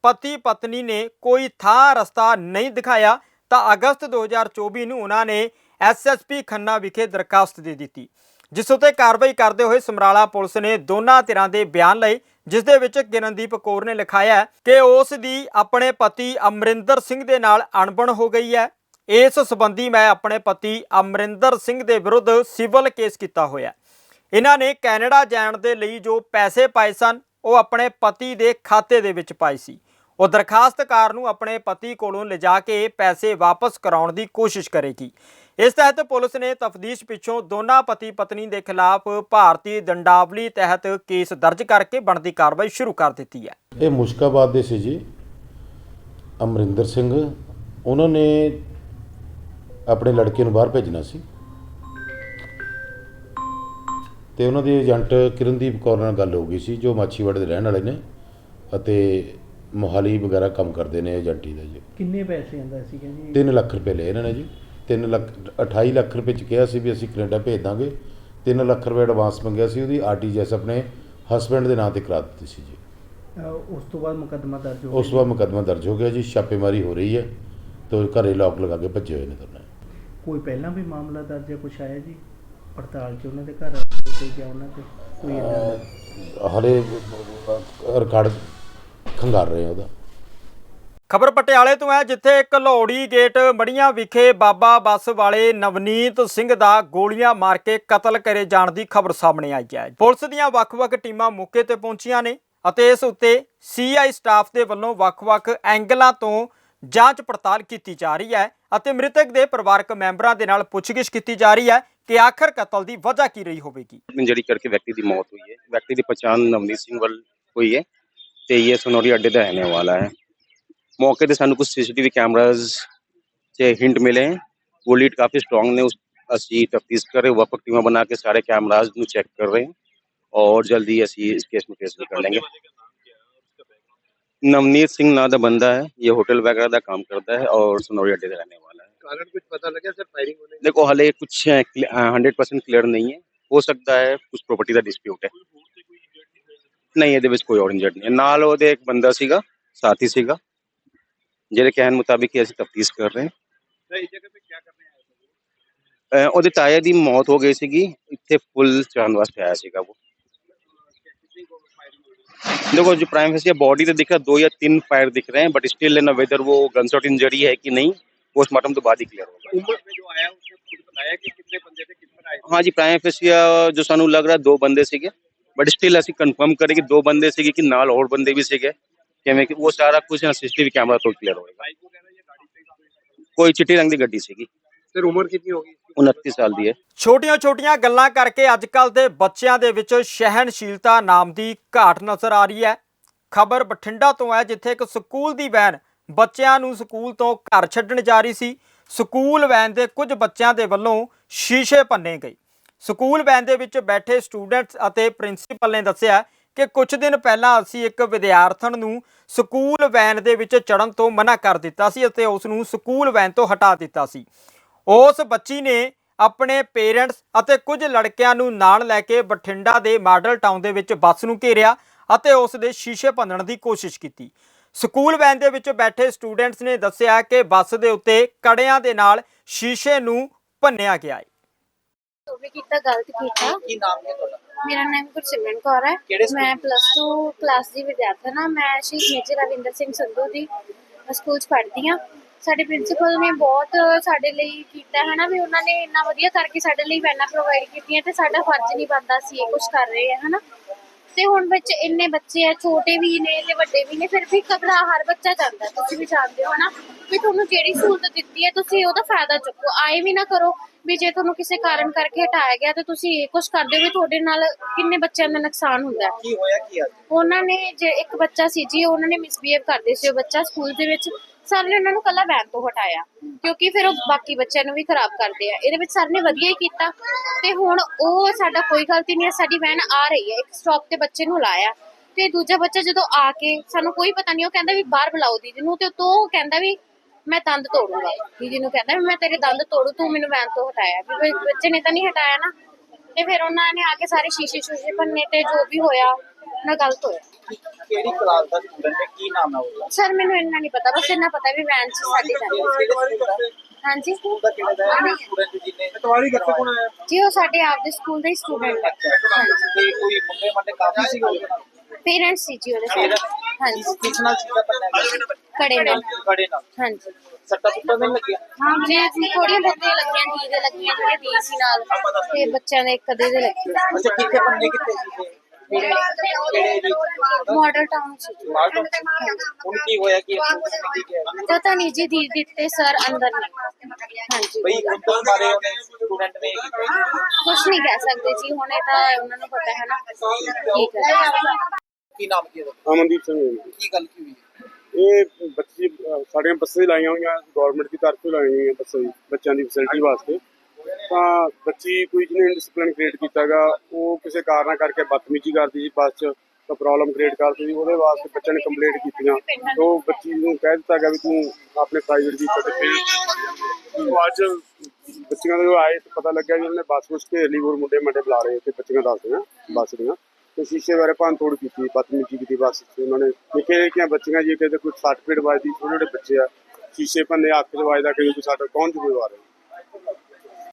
ਪਤੀ ਪਤਨੀ ਨੇ ਕੋਈ ਥਾਂ ਰਸਤਾ ਨਹੀਂ ਦਿਖਾਇਆ, ਤਾਂ ਅਗਸਤ 2024 ਨੂੰ ਉਹਨਾਂ ਨੇ ਐਸਐਸਪੀ ਖੰਨਾ ਵਿਖੇ ਦਰਖਾਸਤ ਦੇ ਦਿੱਤੀ, ਜਿਸ ਉਤੇ ਕਾਰਵਾਈ ਕਰਦੇ ਹੋਏ ਸਮਰਾਲਾ ਪੁਲਿਸ ਨੇ ਦੋਨਾਂ ਧਿਰਾਂ ਦੇ ਬਿਆਨ ਲਏ ਜਿਸ ਦੇ ਵਿੱਚ ਕਿਰਨਦੀਪ ਕੌਰ ਨੇ ਲਿਖਾਇਆ ਕਿ ਉਸ ਦੀ ਆਪਣੇ ਪਤੀ ਅਮਰਿੰਦਰ ਸਿੰਘ ਦੇ ਨਾਲ ਅਣਬਣ ਹੋ ਗਈ ਹੈ। ਇਸ ਸੰਬੰਧੀ ਮੈਂ ਆਪਣੇ ਪਤੀ ਅਮਰਿੰਦਰ ਸਿੰਘ ਦੇ ਵਿਰੁੱਧ ਸਿਵਲ ਕੇਸ ਕੀਤਾ ਹੋਇਆ ਇਹਨਾਂ ਨੇ ਕੈਨੇਡਾ ਜਾਣ ਦੇ ਲਈ ਜੋ ਪੈਸੇ ਪਾਏ ਸਨ, ਉਹ ਆਪਣੇ ਪਤੀ ਦੇ ਖਾਤੇ ਦੇ ਵਿੱਚ ਪਾਏ ਸੀ। ਉਹ ਦਰਖਾਸਤਕਾਰ ਨੂੰ ਆਪਣੇ ਪਤੀ ਕੋਲੋਂ ਲਿਜਾ ਕੇ ਪੈਸੇ ਵਾਪਸ ਕਰਾਉਣ ਦੀ ਕੋਸ਼ਿਸ਼ ਕਰੇਗੀ। ਇਸ ਤਹਿਤ ਪੁਲਿਸ ਨੇ ਤਫਤੀਸ਼ ਪਿੱਛੋਂ ਦੋਨਾਂ ਪਤੀ ਪਤਨੀ ਦੇ ਖਿਲਾਫ ਭਾਰਤੀ ਦੰਡਾਵਲੀ ਤਹਿਤ ਕੇਸ ਦਰਜ ਕਰਕੇ ਬਣਦੀ ਕਾਰਵਾਈ ਸ਼ੁਰੂ ਕਰ ਦਿੱਤੀ ਹੈ। ਇਹ ਮੁਸ਼ਕਾਬਾਦ ਦੇ ਸੀ ਜੀ। ਅਮਰਿੰਦਰ ਸਿੰਘ ਉਹਨਾਂ ਨੇ ਆਪਣੇ ਲੜਕੇ ਨੂੰ ਬਾਹਰ ਭੇਜਣਾ ਸੀ। ਤੇ ਉਹਨਾਂ ਦੇ ਏਜੰਟ ਕਿਰਨਦੀਪ ਕੌਰ ਨਾਲ ਗੱਲ ਹੋ ਗਈ ਸੀ ਜੋ ਮਾਛੀਵਾੜੇ ਦੇ ਰਹਿਣ ਵਾਲੇ ਨੇ ਅਤੇ ਮੋਹਾਲੀ ਵਗੈਰਾ ਕੰਮ ਕਰਦੇ ਨੇ ਏਜੰਟੀ ਦਾ ਜੀ। ਕਿੰਨੇ ਪੈਸੇ ਆਂਦਾ ਸੀਗਾ ਜੀ? 3 ਲੱਖ ਰੁਪਏ ਲਏ ਇਹਨਾਂ ਨੇ ਜੀ। 3 ਲੱਖ 28 ਲੱਖ ਰੁਪਏ ਚ ਕਿਹਾ ਸੀ ਵੀ ਅਸੀਂ ਕੈਨੇਡਾ ਭੇਜ ਦਾਂਗੇ। 3 ਲੱਖ ਰੁਪਏ ਐਡਵਾਂਸ ਮੰਗਿਆ ਸੀ ਉਹਦੀ ਆਰਟੀਜੀਐਸ ਆਪਣੇ ਹਸਬੈਂਡ ਦੇ ਨਾਂ ਤੇ ਕਰਾ ਦਿੱਤੀ ਸੀ ਜੀ। ਉਸ ਤੋਂ ਬਾਅਦ ਮੁਕੱਦਮਾ ਦਰਜ ਹੋ ਉਸ ਤੋਂ ਬਾਅਦ ਮੁਕੱਦਮਾ ਦਰਜ ਹੋ ਗਿਆ ਜੀ ਛਾਪੇਮਾਰੀ ਹੋ ਰਹੀ ਹੈ ਤੇ ਘਰੇ ਲੋਕ ਲਗਾ ਕੇ ਭੱਜੇ ਹੋਏ ਨੇ ਦੋਨੇ। ਕੋਈ ਪਹਿਲਾਂ ਵੀ ਮਾਮਲਾ ਦਰਜ ਹੈ ਕੁਛ ਆਇਆ ਜੀ? ਪੜਤਾਲ 'ਚ ਉਹਨਾਂ ਦੇ ਘਰ ਤੇ ਜਾਂ ਉਹਨਾਂ ਤੇ? ਕੋਈ ਏਦਾਂ ਦਾ? ਹਲੇ ਰਿਕਾਰਡ ਖੰਗਾਰ ਰਹੇ ਆ ਉਹਦਾ। ਖਬਰ ਪਟਿਆਲੇ ਤੋਂ ਹੈ, ਜਿੱਥੇ ਇੱਕ ਗੇਟ ਮੜੀਆਂ ਵਿਖੇ ਬਾਬਾ ਬੱਸ ਵਾਲੇ ਨਵਨੀਤ ਸਿੰਘ ਦਾ ਗੋਲੀਆਂ ਮਾਰ ਕੇ ਕਤਲ ਕਰੇ ਜਾਣ ਦੀ ਖਬਰ ਸਾਹਮਣੇ ਆਈ ਹੈ। ਪੁਲਿਸ ਦੀਆਂ ਵੱਖ-ਵੱਖ ਟੀਮਾਂ ਮੌਕੇ ਤੇ ਪਹੁੰਚੀਆਂ ਨੇ ਅਤੇ ਇਸ ਉੱਤੇ ਸੀਆਈ ਸਟਾਫ ਦੇ ਵੱਲੋਂ ਵੱਖ-ਵੱਖ ਐਂਗਲਾਂ ਤੋਂ ਜਾਂਚ ਪੜਤਾਲ ਕੀਤੀ ਜਾ ਰਹੀ ਹੈ ਅਤੇ ਮ੍ਰਿਤਕ ਦੇ ਪਰਿਵਾਰਕ ਮੈਂਬਰਾਂ ਦੇ ਨਾਲ ਪੁੱਛਗਿੱਛ ਕੀਤੀ ਜਾ ਰਹੀ ਹੈ ਕਿ ਆਖਰ ਕਤਲ ਦੀ ਵਜ੍ਹਾ ਕੀ ਰਹੀ ਹੋਵੇਗੀ। ਇੰਜਰੀ ਕਰਕੇ ਵਿਅਕਤੀ ਦੀ ਮੌਤ ਹੋਈ ਹੈ। ਵਿਅਕਤੀ ਦੀ ਪਛਾਣ ਨਵਨੀਤ ਸਿੰਘ ਵੱਲ ਹੋਈ ਹੈ ਤੇ ਇਹ ਸਨੋਰੀ ਅੱਡੇ ਦਾ ਰਹਿਣੇ ਵਾਲਾ ਹੈ। ਮੌਕੇ ਤੇ ਸਾਨੂੰ ਕੁਝ ਸੀਸੀਟੀਵੀ ਕੈਮਰਾਜ਼ ਤੇ ਹਿੰਟ ਮਿਲੇ वो लीड काफ़ी स्ट्रांग ने उस ਅਸੀਂ ਤਫਤੀਸ਼ ਕਰ ਰਹੇ ਵਪਕ ਟੀਮਾਂ ਬਣਾ ਕੇ ਸਾਰੇ ਕੈਮਰਾਜ਼ ਨੂੰ ਚੈੱਕ ਕਰ ਰਹੇ और जल्दी ਅਸੀਂ ਇਸ ਕੇਸ ਨੂੰ ਫੇਸ कर लेंगे नवनीत सिंह ना ਦਾ ਬੰਦਾ ਹੈ ਇਹ ਹੋਟਲ ਵਗੈਰਾ ਦਾ ਕੰਮ ਕਰਦਾ ਹੈ ਔਰ ਸਨੋਰੀ ਅੱਡੇ ਦਾ ਰਹਿਣੇ ਵਾਲਾ ਹੈ कारण कुछ पता लगा सर फायरिंग होने देखो हाले कुछ हंड्रेड परसेंट क्लियर नहीं है हो सकता है कुछ प्रॉपर्टी ਦਾ ਡਿਸਪਿਊਟ ਹੈ ਨਹੀਂ ਇਹਦੇ ਵਿੱਚ ਕੋਈ ਔਰ ਇੰਜਰਡ ਨਹੀਂ ਨਾਲ ਉਹਦੇ ਇੱਕ ਬੰਦਾ ਸੀਗਾ ਸਾਥੀ ਸੀਗਾ ਜਿਹੜੇ ਕਹਿਣ ਮੁਤਾਬਿਕ ਹੀ ਅਸੀਂ ਤਫਤੀਸ਼ ਕਰ ਰਹੇ सर इस जगह पे क्या करने आए थे ਹਾਂ ਅਹ ਉਹਦੇ ਤਾਇਆ ਦੀ ਮੌਤ ਹੋ ਗਈ ਸੀਗੀ ਇੱਥੇ ਫੁੱਲ ਚੜਾਉਣ ਵਾਸਤੇ ਆਇਆ ਸੀਗਾ ਉਹ कितनी को फायरिंग हुई देखो जो प्राइम फेस बॉडी तो दिख रहा है दो या तीन फायर दिख रहे हैं बट स्टिल ना वेदर वो गनशॉट इंजरी है कि नहीं पोस्टमार्टम तो बाद ही क्लियर होगा उम्र में जो आया उसने खुद बताया कि कितने बंदे थे किस पर आए थे हाँ जी प्राइम फेसिया जो ਸਾਨੂੰ ਲੱਗ ਰਿਹਾ ਦੋ ਬੰਦੇ ਸੀਗੇ ਬਟ ਸਟਿਲ ਅਸੀਂ ਕੰਫਰਮ ਕਰੇ ਕਿ ਦੋ ਬੰਦੇ ਜਿਵੇਂ ਕਿ ਉਹ ਸਾਰਾ ਕੁਝ ਸੀਸੀਟੀਵੀ ਕੈਮਰਾ ਤੋਂ ਕਲੀਅਰ ਹੋਏਗਾ। ਕੋਈ ਚਿੱਟੇ ਰੰਗ ਦੀ ਗੱਡੀ ਸੀਗੀ। ਤੇ ਉਮਰ ਕਿੰਨੀ ਹੋਗੀ 29 ਸਾਲ ਦੀ ਹੈ। ਛੋਟੀਆਂ-ਛੋਟੀਆਂ ਗੱਲਾਂ ਕਰਕੇ ਅੱਜਕੱਲ ਦੇ ਬੱਚਿਆਂ ਦੇ ਵਿੱਚ ਸਹਿਣਸ਼ੀਲਤਾ ਨਾਮ ਦੀ ਘਾਟ ਨਜ਼ਰ ਆ ਰਹੀ ਹੈ। ਖਬਰ ਬਠਿੰਡਾ ਤੋਂ ਹੈ ਜਿੱਥੇ ਇੱਕ ਸਕੂਲ ਦੀ ਵੈਨ ਬੱਚਿਆਂ ਨੂੰ ਸਕੂਲ ਤੋਂ ਘਰ ਛੱਡਣ ਜਾ ਰਹੀ ਸੀ। ਸਕੂਲ ਵੈਨ ਦੇ ਕੁਝ ਬੱਚਿਆਂ ਦੇ ਵੱਲੋਂ ਸ਼ੀਸ਼ੇ ਭੰਨੇ ਗਏ। ਸਕੂਲ ਵੈਨ ਦੇ ਵਿੱਚ ਬੈਠੇ ਸਟੂਡੈਂਟਸ ਅਤੇ ਪ੍ਰਿੰਸੀਪਲ ਨੇ ਦੱਸਿਆ ਕਿ ਕੁਝ ਦਿਨ ਪਹਿਲਾਂ ਅਸੀਂ ਇੱਕ ਵਿਦਿਆਰਥਣ ਨੂੰ ਸਕੂਲ ਵੈਨ ਦੇ ਵਿੱਚ ਚੜਨ ਤੋਂ ਮਨਾ ਕਰ ਦਿੱਤਾ ਸੀ ਅਤੇ ਉਸ ਨੂੰ ਸਕੂਲ ਵੈਨ ਤੋਂ ਹਟਾ ਦਿੱਤਾ ਸੀ। ਉਸ ਬੱਚੀ ਨੇ ਆਪਣੇ ਪੇਰੈਂਟਸ ਅਤੇ ਕੁਝ ਲੜਕਿਆਂ ਨੂੰ ਨਾਲ ਲੈ ਕੇ ਬਠਿੰਡਾ ਦੇ ਮਾਡਲ ਟਾਊਨ ਦੇ ਵਿੱਚ ਬੱਸ ਨੂੰ ਘੇਰਿਆ ਅਤੇ ਉਸ ਦੇ ਸ਼ੀਸ਼ੇ ਭੰਨਣ ਦੀ ਕੋਸ਼ਿਸ਼ ਕੀਤੀ। ਸਕੂਲ ਵੈਨ ਦੇ ਵਿੱਚ ਬੈਠੇ ਸਟੂਡੈਂਟਸ ਨੇ ਦੱਸਿਆ ਕਿ ਬੱਸ ਦੇ ਉੱਤੇ ਕੜਿਆਂ ਦੇ ਨਾਲ ਸ਼ੀਸ਼ੇ ਨੂੰ ਭੰਨਿਆ ਗਿਆ ਹੈ। ਉਹ ਕੀਤਾ ਗਲਤ ਕੀਤਾ। ਕੀ ਨਾਮ ਹੈ ਤੁਹਾਡਾ? ਮੇਰਾ ਨਾਮ ਗੁਰਸਿਮਰਨ ਕੌਰ ਹੈ। ਕਿਹੜੇ ਸਕੂਲ? ਮੈਂ ਪਲੱਸ 2 ਕਲਾਸ ਦੀ ਵਿਦਿਆਰਥਣ ਹਾਂ। ਮੈਂ ਸ਼ਹੀਦ ਮੇਜਰ ਰਵਿੰਦਰ ਸਿੰਘ ਸੰਧੂ ਦੀ ਸਕੂਲ 'ਚ ਪੜ੍ਹਦੀ ਹਾਂ। ਸਾਡੇ ਪ੍ਰਿੰਸੀਪਲ ਨੇ ਬਹੁਤ ਸਾਡੇ ਲਈ ਕੀਤਾ ਹੈ ਨਾ ਵੀ ਉਹਨਾਂ ਨੇ ਇੰਨਾ ਵਧੀਆ ਕਰਕੇ ਸਾਡੇ ਲਈ ਵੈਨਾਂ ਪ੍ਰੋਵਾਈਡ ਕੀਤੀਆਂ ਤੇ ਸਾਡਾ ਫਰਜ਼ ਨਹੀਂ ਬਣਦਾ ਸੀ ਇਹ ਕੁਝ ਕਰ ਰਹੇ ਆ ਹਨਾ? ਤੇ ਹੁਣ ਵਿੱਚ ਇੰਨੇ ਬੱਚੇ ਆ ਛੋਟੇ ਵੀ ਨੇ ਤੇ ਵੱਡੇ ਵੀ ਨੇ ਫਿਰ ਵੀ ਘਬਰਾ ਹਰ ਬੱਚਾ ਜਾਂਦਾ ਤੁਸੀਂ ਵੀ ਜਾਣਦੇ ਹੋ ਨਾ ਵੀ ਤੁਹਾਨੂੰ ਜਿਹੜੀ ਸਹੂਲਤ ਦਿੱਤੀ ਹੈ ਤੁਸੀਂ ਉਹਦਾ ਫਾਇਦਾ ਚੁੱਕੋ ਆਏ ਵੀ ਨਾ ਕਰੋ ਵੀ ਜੇ ਤੁਹਾਨੂੰ ਕਿਸੇ ਕਾਰਨ ਕਰਕੇ ਹਟਾਇਆ ਗਿਆ ਤੇ ਤੁਸੀਂ ਇਹ ਕੁਝ ਕਰਦੇ ਹੋ ਵੀ ਤੁਹਾਡੇ ਨਾਲ ਕਿੰਨੇ ਬੱਚਿਆਂ ਦਾ ਨੁਕਸਾਨ ਹੁੰਦਾ। ਹੈ ਕੀ ਹੋਇਆ ਕੀ ਅੱਜ ਉਹਨਾਂ ਨੇ ਜੇ ਇੱਕ ਬੱਚਾ ਸੀ ਜੀ ਉਹਨਾਂ ਨੇ ਮਿਸਬੀਹੇਵ ਕਰਦੇ ਸੀ ਉਹ ਬੱਚਾ ਸਕੂਲ ਦੇ ਵਿੱਚ ਸਰ ਨੇ ਉਹਨਾਂ ਨੂੰ ਕੱਲਾ ਵੈਨ ਤੋਂ ਹਟਾਇਆ। ਕਿਉਂਕਿ ਫਿਰ ਉਹ ਬਾਕੀ ਬੱਚਿਆਂ ਨੂੰ ਵੀ ਖਰਾਬ ਕਰਦੇ ਆ। ਇਹਦੇ ਵਿੱਚ ਸਰ ਨੇ ਵਧੀਆ ਹੀ ਕੀਤਾ। ਤੇ ਹੁਣ ਉਹ ਸਾਡਾ ਕੋਈ ਗਲਤੀ ਨਹੀਂ ਹੈ, ਸਾਡੀ ਵੈਨ ਆ ਰਹੀ ਹੈ। ਇੱਕ ਸਟਾਪ ਤੇ ਬੱਚੇ ਨੂੰ ਲਾਇਆ। ਤੇ ਦੂਜਾ ਬੱਚਾ ਜਦੋਂ ਆ ਕੇ ਸਾਨੂੰ ਕੋਈ ਪਤਾ ਨਹੀਂ, ਉਹ ਕਹਿੰਦਾ ਵੀ ਬਾਹਰ ਬੁਲਾਓ ਦੀਦੀ ਨੂੰ। ਤੇ ਤੋਂ ਉਹ ਕਹਿੰਦਾ ਵੀ ਮੈਂ ਦੰਦ ਤੋੜੂਗਾ। ਦੀਦੀ ਨੂੰ ਕਹਿੰਦਾ ਵੀ ਮੈਂ ਤੇਰੇ ਦੰਦ ਤੋੜੂ, ਤੂੰ ਮੈਨੂੰ ਵੈਨ ਤੋਂ ਹਟਾਇਆ। ਵੀ ਬੱਚੇ ਨੇ ਤਾਂ ਨਹੀਂ ਹਟਾਇਆ ਨਾ। ਤੇ ਫਿਰ ਉਹਨਾਂ ਨੇ ਆ ਕੇ ਸਾਰੇ ਸ਼ੀਸ਼ੇ ਸ਼ੂਸ਼ੇ ਭੰਨੇ ਤੇ ਜੋ ਵੀ ਹੋਇਆ ਨਾ ਗਲਤ ਹੋਇਆ। ਕਿਹੜੀ ਕਲਾਸ ਦਾ ਸਟੂਡੈਂਟ ਹੈ? ਕੀ ਨਾਮ ਹੈ ਉਹਦਾ? ਸਰ ਮੈਨੂੰ ਇੰਨਾ ਨਹੀਂ ਪਤਾ। ਬਸ ਇੰਨਾ ਪਤਾ ਵੀ ਵੈਨ ਚ ਸਾਡੀ ਦਾ ਹਾਂਜੀ? ਸਕੂਲ ਦਾ ਕਿਹੜਾ ਦਾ ਹੈ? ਸਟੂਡੈਂਟ ਜਿਹਨੇ ਤਵਾਰੀ ਕਿੱਥੇ ਕੋਣ ਆਇਆ? ਜੀ ਉਹ ਸਾਡੇ ਆਪਦੇ ਸਕੂਲ ਦਾ ਹੀ ਸਟੂਡੈਂਟ ਹੈ। ਹਾਂਜੀ ਤੇ ਕੋਈ ਮੁੰਡੇ ਮੰਡੇ ਕਾਫੀ ਸੀ ਉਹਦੇ ਨਾਲ? ਪੇਰੈਂਟਸ ਸੀ ਜੀ ਉਹਦੇ ਸਾਰੇ। ਹਾਂਜੀ। ਕਿਸ ਨਾਲ ਸੀਗਾ ਪੰਨਾ ਕੜੇ ਨਾਲ। ਖੜੇ ਨਾਲ। ਹਾਂਜੀ। ਸੱਟਾ ਸੁੱਟਾ ਨਹੀਂ ਲੱਗਿਆ? ਹਾਂ ਜੀ ਥੋੜੀਆਂ ਬਹੁਤੀਆਂ ਲੱਗੀਆਂ ਦੇ ਲੱਗੀਆਂ ਜਿਹੜੇ ਢੀ ਸੀ ਨਾਲ। ਤੇ ਬੱਚਿਆਂ ਦੇ ਇੱਕ ਅੱਧੇ ਦੇ ਲੱਗੇ। ਅੱਛਾ ਕਿੱਥੇ ਪੰਨੇ ਕਿੱਥੇ ਸੀਗੇ? ਮਾਡਲ ਟਾਊਨ ਸੀ ਹੁਣ ਕੀ ਹੋਇਆ ਕਿ ਹੈ? ਪਤਾ ਨਹੀਂ ਜੀ ਦੀ ਦਿੱਤੇ ਸਰ ਅੰਦਰ ਨੇ। ਹਾਂਜੀ। ਬਈ ਉਹਨੇ ਸਟੂਡੈਂਟ ਨੇ ਕੁਝ ਨਹੀਂ ਕਹਿ ਸਕਦੇ ਜੀ ਹੁਣ ਇਹ ਤਾਂ ਉਹਨਾਂ ਨੂੰ ਪਤਾ ਹੈ ਨਾ। ਠੀਕ ਹੈ। ਕੀ ਨਾਮ ਕੀ ਉਹਦਾ ਅਮਨਦੀਪ ਸਿੰਘ ਹੈ। ਕੀ ਗੱਲ ਕੀ ਹੋਈ ਇਹ ਬੱਚੇ ਸਾਡੀਆਂ ਬੱਸਾਂ ਹੀ ਲਾਈਆਂ ਹੋਈਆਂ ਗਵਰਨਮੈਂਟ ਦੀ ਤਰਫ ਲਾਈਆਂ ਹੋਈਆਂ ਬੱਸਾਂ ਜੀ ਬੱਚਿਆਂ ਦੀ ਫੈਸਿਲਿਟੀ ਵਾਸਤੇ। ਤਾਂ ਬੱਚੀ ਕੋਈ ਜਿਹਨੇ ਡਿਸਪਲਿਨ ਕ੍ਰੀਏਟ ਕੀਤਾਗਾ ਉਹ ਕਿਸੇ ਕਾਰਨ ਕਰਕੇ ਬਦਤਮੀਜ਼ੀ ਕਰਦੀ ਸੀ ਬੱਸ 'ਚ ਤਾਂ ਪ੍ਰੋਬਲਮ ਕ੍ਰੀਏਟ ਕਰਦੀ ਸੀ ਉਹਦੇ ਵਾਸਤੇ ਬੱਚਿਆਂ ਨੇ ਕੰਪਲੇਂਟ ਕੀਤੀਆਂ। ਉਹ ਬੱਚੀ ਨੂੰ ਕਹਿ ਦਿੱਤਾ ਗਿਆ ਵੀ ਤੂੰ ਆਪਣੇ ਪ੍ਰਾਈਵੇਟ ਦੀ ਕਦੇ ਉਹ ਅੱਜ ਬੱਚੀਆਂ ਦੇ ਆਏ ਤਾਂ ਪਤਾ ਲੱਗਿਆ ਵੀ ਉਹਨੇ ਬੱਸ ਵਿੱਚ ਘੇਰ ਲਈ ਹੋਰ ਮੁੰਡੇ ਮੰਡੇ ਬੁਲਾ ਰਹੇ ਤੇ ਬੱਚੀਆਂ ਦੱਸਦੀਆਂ ਬੱਸ ਦੀਆਂ। ਤੇ ਸ਼ੀਸ਼ੇ ਬਾਰੇ ਭੰਨ ਤੋੜ ਕੀਤੀ ਬਦਤਮੀਜ਼ੀ ਕੀਤੀ ਬੱਸ ਉਹਨਾਂ ਨੇ ਨਿੱਕੇ ਨਿੱਕੀਆਂ ਬੱਚੀਆਂ ਜੀ ਕਿਤੇ ਕੋਈ ਸੱਟ ਪੇਟ ਵੱਜਦੀ ਛੋਟੇ ਛੋਟੇ ਬੱਚੇ ਆ ਸ਼ੀਸ਼ੇ ਭੰਨੇ ਅੱਖ 'ਚ ਵੱਜਦਾ ਕਿ ਕੋਈ ਸਾਡਾ ਕੌਣ ਜ਼ਿੰਮੇਵਾਰ ਹੈ?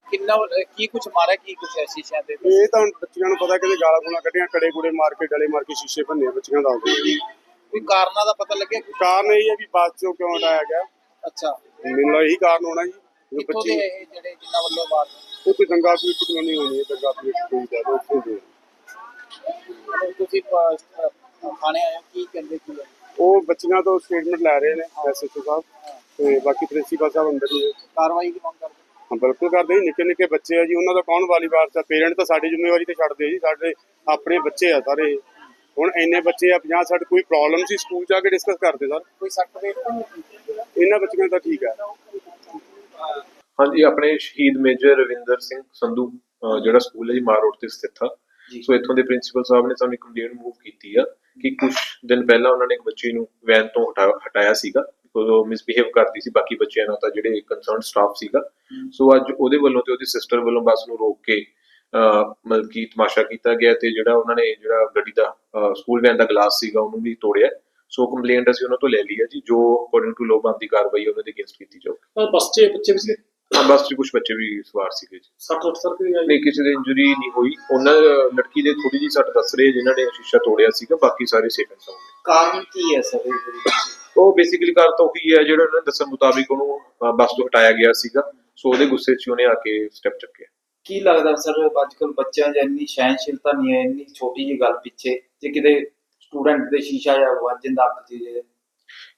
ਕਿੰਨਾ ਕੀ ਕੁਝ ਮਾਰਿਆ ਕੀ ਕੁਝ ਹੈ ਸ਼ੀਸ਼ਿਆਂ ਦੇ ਇਹ ਤਾਂ ਹੁਣ ਬੱਚਿਆਂ ਨੂੰ ਪਤਾ ਕਿ ਗਾਲਾਂ ਗੁਲਾਂ ਕੱਢੀਆਂ ਕੜੇ ਕੁੜੇ ਮਾਰ ਕੇ ਗਲੇ ਮਾਰ ਕੇ ਸ਼ੀਸ਼ੇ ਭੰਨੇ ਬੱਚਿਆਂ ਦਾ। ਕੋਈ ਕਾਰਨਾਂ ਦਾ ਪਤਾ ਲੱਗਿਆ? ਕਾਰਨ ਇਹ ਹੈ ਵੀ ਬੱਸ 'ਚੋਂ ਕਿਉਂ ਹਟਾਇਆ ਗਿਆ। ਅੱਛਾ। ਮੈਨੂੰ ਇਹੀ ਕਾਰਨ ਹੋਣਾ ਜੀ ਜੋ ਕਿੱਥੋਂ ਦੇ ਬੱਚੇ ਇਹ ਜਿਹੜੇ ਜਿਨ੍ਹਾਂ ਵੱਲੋਂ ਮਾਰ ਉਹ ਕੋਈ ਦੰਗਾ ਕੋਈ ਕਲੋਨੀ ਹੋਣੀ ਹੈ ਦੰਗਾ ਕੋਈ ਕੋਈ ਜ਼ਿਆਦਾ ਉੱਥੇ ਦੇ ਤੁਸੀਂ ਪ- ਅਹ ਥਾਣੇ ਆਏ ਹੋ, ਕੀ ਕਹਿੰਦੇ ਕੀ ਹੈ? ਉਹ ਬੱਚਿਆਂ ਤੋਂ ਸਟੇਟਮੈਂਟ ਲੈ ਰਹੇ ਨੇ ਐਸਐਚਓ ਸਾਹਿਬ ਤੇ ਬਾਕੀ ਪ੍ਰਿੰਸੀਪਲ ਸਾਹਿਬ ਅੰਦਰ ਹੀ ਨੇ। ਕਾਰਵਾਈ ਦੀ ਮੰਗ ਕਰਦੇ ਬਿਲਕੁਲ ਕਰਦੇ ਜੀ ਨਿੱਕੇ ਨਿੱਕੇ ਬੱਚੇ ਆ ਜੀ ਉਹਨਾਂ ਦਾ ਕੌਣ ਵਾਲੀ ਵਾਰਸ ਆ ਪੇਰੈਂਟ ਤਾਂ ਸਾਡੀ ਜ਼ਿੰਮੇਵਾਰੀ ਤੇ ਛੱਡਦੇ ਜੀ ਸਾਡੇ ਆਪਣੇ ਬੱਚੇ ਆ ਸਾਰੇ। ਹੁਣ ਇੰਨੇ ਬੱਚੇ ਆ 50 60 ਕੋਈ ਪ੍ਰੋਬਲਮ ਸੀ ਸਕੂਲ ਜਾ ਕੇ ਡਿਸਕਸ ਕਰਦੇ ਸਰ? ਕੋਈ ਸੱਟ ਵੇਟ ਤਾਂ? ਇਹਨਾਂ ਬੱਚਿਆਂ ਦਾ ਠੀਕ ਹੈ ਹਾਂਜੀ ਆਪਣੇ ਸ਼ਹੀਦ ਮੇਜਰ ਰਵਿੰਦਰ ਸਿੰਘ ਸੰਧੂ ਜਿਹੜਾ ਸਕੂਲ ਹੈ ਜੀ ਮਾਰ ਰੋਡ ਤੇ ਸਥਿਤ ਆ। ਸੋ ਇੱਥੋਂ ਦੇ ਪ੍ਰਿੰਸੀਪਲ ਸਾਹਿਬ ਨੇ ਸਾਨੂੰ ਇੱਕ ਕੰਪਲੇਂਟ ਮੂਵ ਕੀਤੀ ਆ ਕਿ ਕੁਝ ਦਿਨ ਪਹਿਲਾਂ ਉਹਨਾਂ ਨੇ ਇੱਕ ਬੱਚੀ ਨੂੰ ਵੈਨ ਤੋਂ ਹਟਾ- ਹਟਾਇਆ ਸੀਗਾ। ਮਿਸਬਿਹੇਵ ਕਰਦੀ ਸੀ ਬਾਕੀ ਬੱਚਿਆਂ ਨਾਲ ਤਾਂ ਜਿਹੜੇ ਕੰਸਰਨ ਸਟਾਫ ਸੀਗਾ। ਸੋ ਅੱਜ ਉਹਦੇ ਵੱਲੋਂ ਤੇ ਉਹਦੀ ਸਿਸਟਰ ਵੱਲੋਂ ਬੱਸ ਨੂੰ ਰੋਕ ਕੇ ਮਤਲਬ ਕਿ ਤਮਾਸ਼ਾ ਕੀਤਾ ਗਿਆ ਤੇ ਜਿਹੜਾ ਉਹਨਾਂ ਨੇ ਜਿਹੜਾ ਗੱਡੀ ਦਾ ਸਕੂਲ ਵੈਨ ਦਾ ਗਲਾਸ ਸੀਗਾ ਉਹਨੂੰ ਵੀ ਤੋੜਿਆ। ਸੋ ਕੰਪਲੇਂਟ ਅਸੀਂ ਉਹਨਾਂ ਤੋਂ ਲੈ ਲਈ ਹੈ ਜੀ ਜੋ ਅਕੋਰਡਿੰਗ ਟੂ ਲੋਬਾਂ ਦੀ ਕਾਰਵਾਈ ਉਹਨਾਂ ਦੇ ਅਗੇਂਸਟ ਕੀਤੀ ਜਾਊਗੀ। ਬਸ 'ਚ ਬੱਚੇ ਵੀ ਸੀ ਹਾਂ ਬੱਸ 'ਚ ਕੁਝ ਬੱਚੇ ਵੀ ਸਵਾਰ ਸੀਗੇ ਜੀ। 60 60 ਸਰ ਕੋਈ ਨਹੀਂ ਕਿਸੇ ਦੇ ਇੰਜਰੀ ਨਹੀਂ ਹੋਈ। ਉਹਨਾਂ ਲੜਕੀ ਦੇ ਥੋੜੀ ਜਿਹੀ ਸੱਟ ਦੱਸ ਰਹੇ ਜਿਨ੍ਹਾਂ ਨੇ ਸ਼ੀਸ਼ਾ ਤੋੜਿਆ ਸੀਗਾ ਬਾਕੀ ਸਾਰੇ ਸੇਫ ਐਂਡ ਸਾਊਂਡ ਕਾਰਨ ਕੀ ਹੈ ਸਰ ਉਹ ਬੇਸਿਕਲੀ ਕਾਰ ਤਾਂ ਉਹੀ ਹੈ ਜਿਹੜਾ ਉਹਨਾਂ ਦੇ ਦੱਸਣ ਮੁਤਾਬਿਕ ਉਹਨੂੰ ਬੱਸ ਤੋਂ ਹਟਾਇਆ ਗਿਆ ਸੀਗਾ। ਸੋ ਉਹਦੇ ਗੁੱਸੇ 'ਚ ਉਹਨੇ ਆ ਕੇ ਸਟੈਪ ਚੱਕਿਆ। ਕੀ ਲੱਗਦਾ ਸਰ ਅੱਜਕੱਲ ਬੱਚਿਆਂ 'ਚ ਇੰਨੀ ਸਹਿਨਸ਼ੀਲਤਾ ਨਹੀਂ ਹੈ ਇੰਨੀ ਛੋਟੀ ਜਿਹੀ ਗੱਲ ਪਿੱਛੇ ਜੇ ਕਿਤੇ ਸਟੂਡੈਂਟ ਦੇ ਸ਼ੀਸ਼ਾ ਜਾਂ ਵੱਜ ਜਾਂਦਾ ਅੱਖ ਜੇ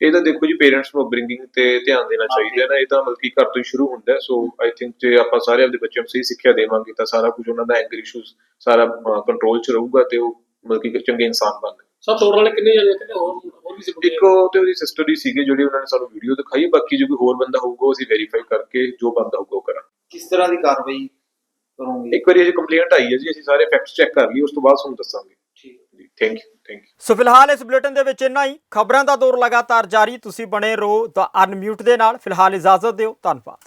ਇਹ ਤਾਂ ਦੇਖੋ ਜੀ ਪੇਰੈਂਟਸ ਨੂੰ ਅਪਬ੍ਰਿੰਗਿੰਗ ਤੇ ਧਿਆਨ ਦੇਣਾ ਚਾਹੀਦਾ ਹੈ ਨਾ। ਇਹ ਤਾਂ ਮਤਲਬ ਕਿ ਘਰ ਤੋਂ ਹੀ ਸ਼ੁਰੂ ਹੁੰਦਾ ਹੈ। ਸੋ ਆਈ ਥਿੰਕ ਜੇ ਆਪਾਂ ਸਾਰੇ ਆਪਣੇ ਬੱਚਿਆਂ ਨੂੰ ਸਹੀ ਸਿੱਖਿਆ ਦੇਵਾਂਗੇ ਤਾਂ ਸਾਰਾ ਕੁਝ ਉਹਨਾਂ ਦਾ ਐਂਗਰ ਇਸ਼ੂਜ਼ ਸਾਰਾ ਕੰਟਰੋਲ 'ਚ ਰਹੂਗਾ ਤੇ ਉਹ ਮਤਲਬ ਕਿ ਇੱਕ ਚੰਗੇ ਇਨਸਾਨ ਬਣਨਗੇ। ਤੋੜਨ ਵਾਲੇ ਕਿੰਨੇ ਜਾਣੇ ਕਿੰਨੇ ਹੋਰ ਸੀ ਇੱਕ ਉਹ ਤੇ ਉਹਦੀ ਸਿਸਟਰ ਹੀ ਸੀਗੇ ਜਿਹੜੀ ਉਹਨਾਂ ਨੇ ਸਾਨੂੰ ਵੀਡੀਓ ਦਿਖਾਈ ਬਾਕੀ ਜੇ ਕੋਈ ਹੋਰ ਬੰਦਾ ਹੋਊਗਾ ਉਹ ਅਸੀਂ ਵੈਰੀਫਾਈ ਕਰਕੇ ਜੋ ਬੰਦਾ ਹੋਊਗਾ ਉਹ ਕਰਾਂਗੇ। ਕਿਸ ਤਰ੍ਹਾਂ ਦੀ ਕਾਰਵਾਈ ਕਰੋਗੇ? ਇੱਕ ਵਾਰੀ ਅਜੇ ਕੰਪਲੇਂਟ ਆਈ ਹੈ ਜੀ ਅਸੀਂ ਸਾਰੇ ਫੈਕਟਸ ਚੈੱਕ ਕਰ ਲਈ ਉਸ ਤੋਂ ਬਾਅਦ ਤੁਹਾਨੂੰ ਦੱਸਾਂਗੇ। ਠੀਕ ਜੀ thank you thank you so ਫਿਲਹਾਲ ਇਸ ਬੁਲੇਟਿਨ ਦੇ ਵਿੱਚ ਇੰਨਾ ਹੀ। ਖਬਰਾਂ ਦਾ ਦੌਰ ਲਗਾਤਾਰ ਜਾਰੀ ਤੁਸੀਂ ਬਣੇ ਰਹੋ ਦਾ ਅਨਮਿਊਟ ਦੇ ਨਾਲ। ਫਿਲਹਾਲ ਇਜਾਜ਼ਤ ਦਿਓ ਧੰਨਵਾਦ।